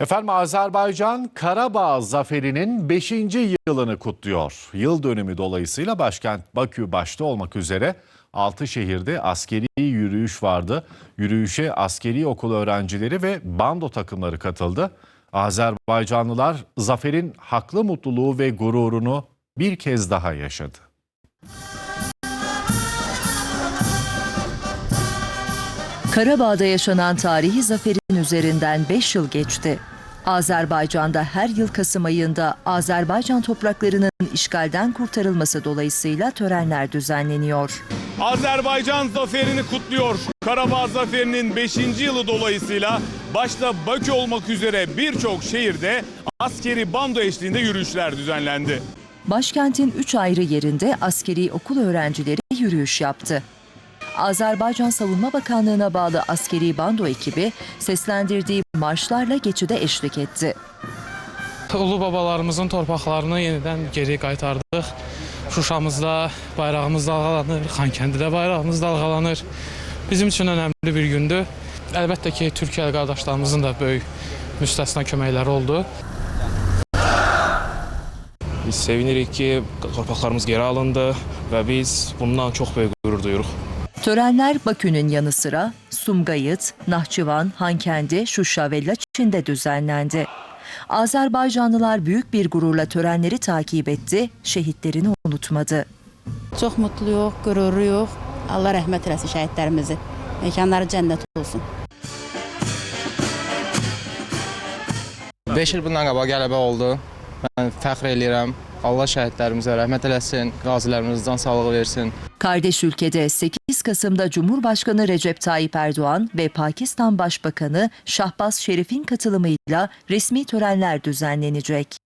Efendim Azerbaycan Karabağ zaferinin 5. yılını kutluyor. Yıl dönümü dolayısıyla başkent Bakü başta olmak üzere 6 şehirde askeri yürüyüş vardı. Yürüyüşe askeri okul öğrencileri ve bando takımları katıldı. Azerbaycanlılar zaferin haklı mutluluğu ve gururunu bir kez daha yaşadı. Karabağ'da yaşanan tarihi zaferin üzerinden 5 yıl geçti. Azerbaycan'da her yıl Kasım ayında Azerbaycan topraklarının işgalden kurtarılması dolayısıyla törenler düzenleniyor. Azerbaycan zaferini kutluyor. Karabağ zaferinin 5. yılı dolayısıyla başta Bakü olmak üzere birçok şehirde askeri bando eşliğinde yürüyüşler düzenlendi. Başkentin 3 ayrı yerinde askeri okul öğrencileri yürüyüş yaptı. Azerbaycan Savunma Bakanlığı'na bağlı askeri bando ekibi seslendirdiği marşlarla geçide eşlik etti. Ulu babalarımızın torpaqlarını yenidən geri qaytardıq. Şuşamızda bayrağımız dalğalanır, Xankəndidə bayrağımız dalğalanır. Bizim üçün önəmli bir gündür. Əlbəttə ki, Türkiyə qardaşlarımızın da böyük müstəsna köməkləri oldu. Biz sevinirik ki, torpaqlarımız geri alındı və biz bundan çox böyük qürur duyuruq. Törenler Bakü'nün yanı sıra Sumgayıt, Nahçıvan, Hankendi, Şuşa ve Laçin'de düzenlendi. Azerbaycanlılar büyük bir gururla törenleri takip etti, şehitlerini unutmadı. Çox mutluyuq, qürurluyuq. Allah rəhmət eləsin şəhidlərimizi. Məkanları cənnət olsun. 5 il bundan qabaq qələbə oldu. Mən fəxr eləyirəm. Allah şəhidlərimizə rəhmət eləsin, qazilərimizə can sağlığı versin. Kardeş ülkede 8 Kasım'da Cumhurbaşkanı Recep Tayyip Erdoğan ve Pakistan Başbakanı Şahbaz Şerif'in katılımıyla resmi törenler düzenlenecek.